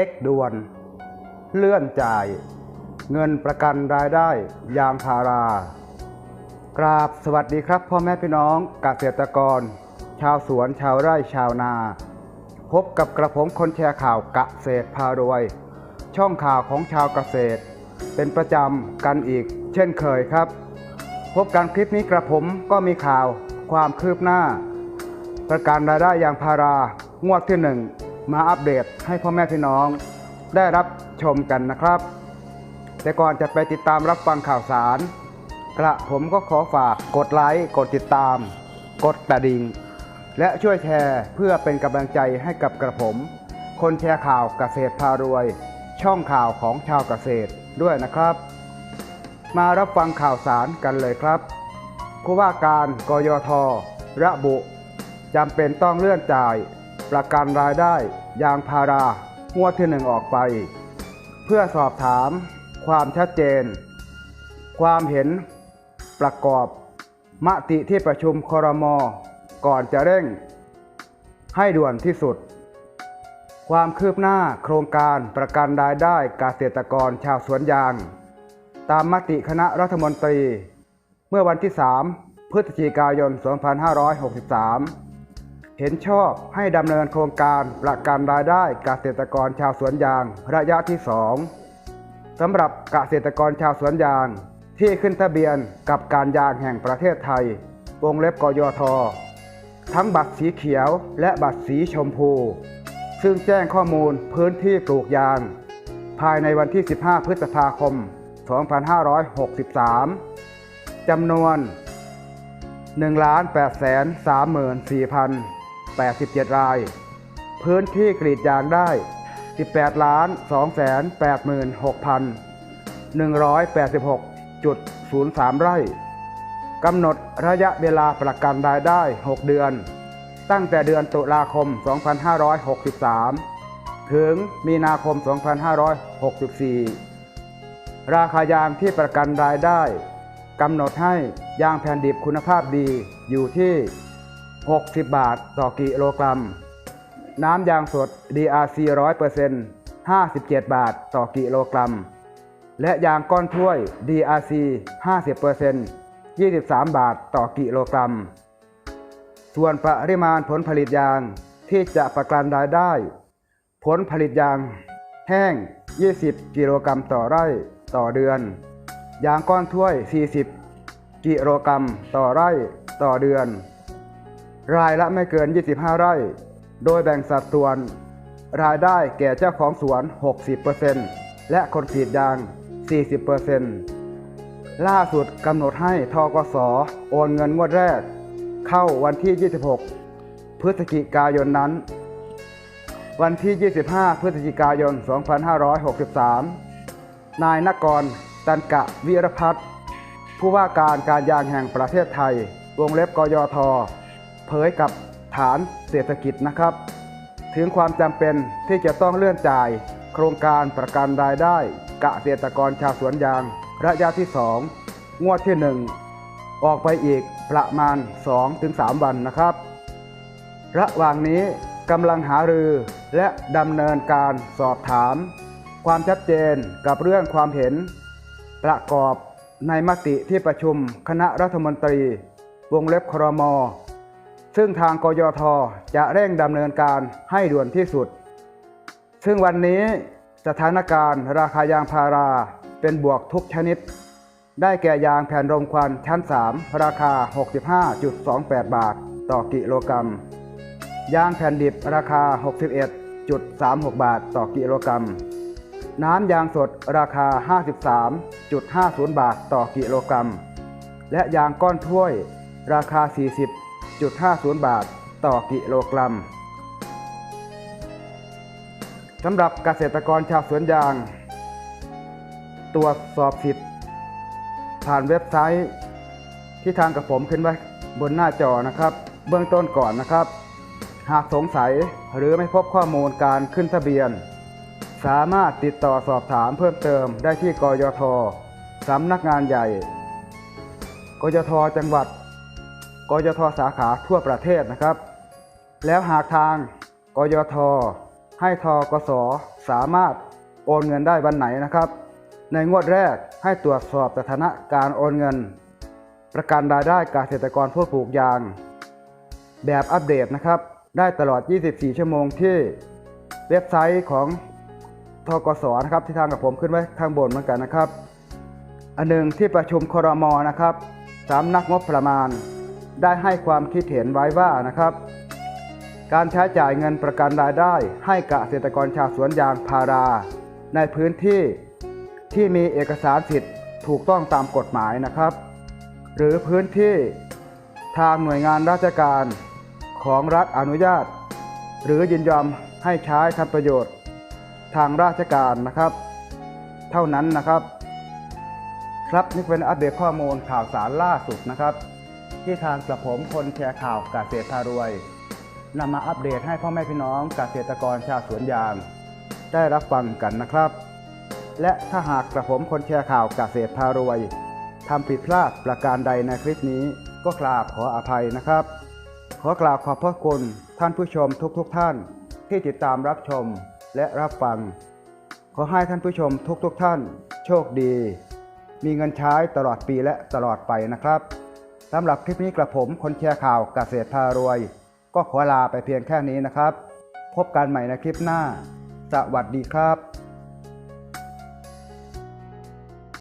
ช็คด่วน เลื่อนจ่าย เงินประกันรายได้ยางพารา กราบสวัสดีครับ พ่อแม่พี่น้องเกษตรกร ชาวสวนชาวไร่ชาวนา พบกับกระผมคนแชร์ข่าวเกษตรพารวย ช่องข่าวของชาวเกษตร เป็นประจำกันอีก เช่นเคยครับ พบกันคลิปนี้กระผมก็มีข่าวความคืบหน้า ประกันรายได้ยางพารางวดที่หนึ่ง มาอัปเดตให้พ่อแม่พี่น้อง ได้รับชมกันนะครับ แต่ก่อนจะไปติดตามรับฟังข่าวสาร กระผมก็ขอฝากกดไลค์กดติดตาม กดกระดิ่งและช่วยแชร์เพื่อเป็นกำลังใจให้กับกระผม คนแชร์ข่าวเกษตรพารวย ช่องข่าวของชาวเกษตรด้วยนะครับ มารับฟังข่าวสารกันเลยครับผู้ว่าการกยทระบุจำเป็นต้องเลื่อนจ่าย ประกันรายได้ยางพารางวดที่หนึ่งออกไป เพื่อสอบถามความชัดเจน ความเห็นประกอบมติที่ประชุมครม ก่อนจะเร่ง ให้ด่วนที่สุด ความคืบหน้าโครงการประกันรายได้เกษตรกรชาวสวนยาง ตามมติคณะรัฐมนตรี เมื่อวันที่ 3 พฤศจิกายน 2563 เห็นชอบให้ดำเนินโครงการประกันรายได้เกษตรกรชาวสวนยางระยะที่ 2สำหรับเกษตรกรชาวสวนยาง ที่ขึ้นทะเบียนกับการยางแห่งประเทศไทยวงเล็บกยท ทั้งบัตรสีเขียวและบัตรสีชมพู ซึ่งแจ้งข้อมูลพื้นที่ปลูกยาง ภายในวันที่ 15 พฤษภาคม 2563จำนวน1,834,000 87 ราย พื้นที่กรีดยางได้ 18 ล้าน 286,186.03 ไร่ กำหนดระยะเวลาประกันรายได้ 6 เดือน ตั้งแต่เดือนตุลาคม 2563 ถึงมีนาคม 2564 ราคายางที่ประกันรายได้กำหนดให้ยางแผ่นดิบคุณภาพดีอยู่ที่ 60 บาทต่อกิโลกรัม น้ำยางสด DRC 100% 57 บาทต่อกิโลกรัม และยางก้อนถ้วย DRC 50% 23 บาทต่อกิโลกรัม ส่วนปริมาณผลผลิตยางที่จะประกันรายได้ ผลผลิตยางแห้ง 20 กิโลกรัมต่อไร่ต่อเดือน ยางก้อนถ้วย 40 กิโลกรัมต่อไร่ต่อเดือน รายละไม่เกิน 25 ไร่ โดยแบ่งสัดส่วน รายได้แก่เจ้าของสวน 60%และคนกรีดยาง 40%ล่าสุดกำหนดให้ทกสโอนเงินงวดแรก เข้าวันที่ 26 พฤศจิกายนนั้น วันที่ 25 พฤศจิกายน 2563 นายนกร ตันกะวิรพัฒน์ผู้ว่าการการยางแห่งประเทศไทย วงเล็บกยท เผยกับฐานเศรษฐกิจนะครับ ถึงความจำเป็นที่จะต้องเลื่อนจ่าย โครงการประกันรายได้กะเกษตรกรชาวสวนยาง ระยะที่ 2 งวดที่ 1 ออกไปอีกประมาณ 2-3 วันนะครับ ระหว่างนี้กำลังหารือและดำเนินการสอบถาม ความชัดเจนกับเรื่องความเห็น ประกอบในมติที่ประชุมคณะรัฐมนตรี วงเล็บครม ซึ่งทางกยทจะเร่งดำเนินการให้ด่วนที่สุด ซึ่งวันนี้สถานการณ์ราคายางพาราเป็นบวกทุกชนิด ได้แก่ยางแผ่นรมควันชั้น 3 ราคา 65.28 บาท ต่อกิโลกรัม ยางแผ่นดิบราคา 61.36 บาท ต่อกิโลกรัม น้ำยางสดราคา 53.50 บาท ต่อกิโลกรัม และยางก้อนถ้วยราคา 40.50 บาทต่อกิโลกรัมสำหรับเกษตรกรชาวสวนยาง ตรวจสอบสิทธิ์ ผ่านเว็บไซต์ ที่ทางกับผมขึ้นไว้บนหน้าจอนะครับ เบื้องต้นก่อนนะครับ หากสงสัยหรือไม่พบข้อมูลการขึ้นทะเบียน สามารถติดต่อสอบถามเพิ่มเติมได้ที่กยทสำนักงานใหญ่ กยทจังหวัด กยทสาขาทั่วประเทศนะครับ แล้วหากทางกยทให้ทกสสามารถโอนเงินได้วันไหนนะครับ ในงวดแรกให้ตรวจสอบสถานะการโอนเงิน ประกันรายได้เกษตรกรผู้ปลูกยาง แบบอัปเดตนะครับ ได้ตลอด 24 ชั่วโมงที่เว็บไซต์ของทกสนะครับที่ทางกับผมขึ้นไว้ข้างบนเหมือนกันนะครับ อันหนึ่งที่ประชุมครมนะครับสำนักงบประมาณ ได้ให้ความคิดเห็นไว้ว่านะครับ การใช้จ่ายเงินประกันรายได้ ให้เกษตรกรชาวสวนยางพารา ในพื้นที่ที่มีเอกสารสิทธิ์ถูกต้องตามกฎหมายนะครับ หรือพื้นที่ทางหน่วยงานราชการของรัฐอนุญาต หรือยินยอมให้ใช้ทำประโยชน์ ทางราชการนะครับ เท่านั้นนะครับ ครับนี่เป็นอัปเดตข้อมูลข่าวสารล่าสุดนะครับ ที่ทางกระผมคนแชร์ข่าวเกษตรพารวยนำมาอัปเดตให้พ่อแม่พี่น้องเกษตรกรชาวสวนยาง ได้รับฟังกันนะครับ และถ้าหากกระผมคนแชร์ข่าวเกษตรพารวยทำผิดพลาดประการใดในคลิปนี้ ก็กราบขออภัยนะครับ ขอกราบขอบพระคุณท่านผู้ชมทุกๆทท่าน ที่ติดตามรับชมและรับฟัง ขอให้ท่านผู้ชมทุกๆทท่าน โชคดี มีเงินใช้ตลอดปีและตลอดไปนะครับ สำหรับคลิปนี้กระผมคนแชร์ข่าวเกษตรพารวย ก็ขอลาไปเพียงแค่นี้นะครับ พบกันใหม่ในคลิปหน้า สวัสดีครับ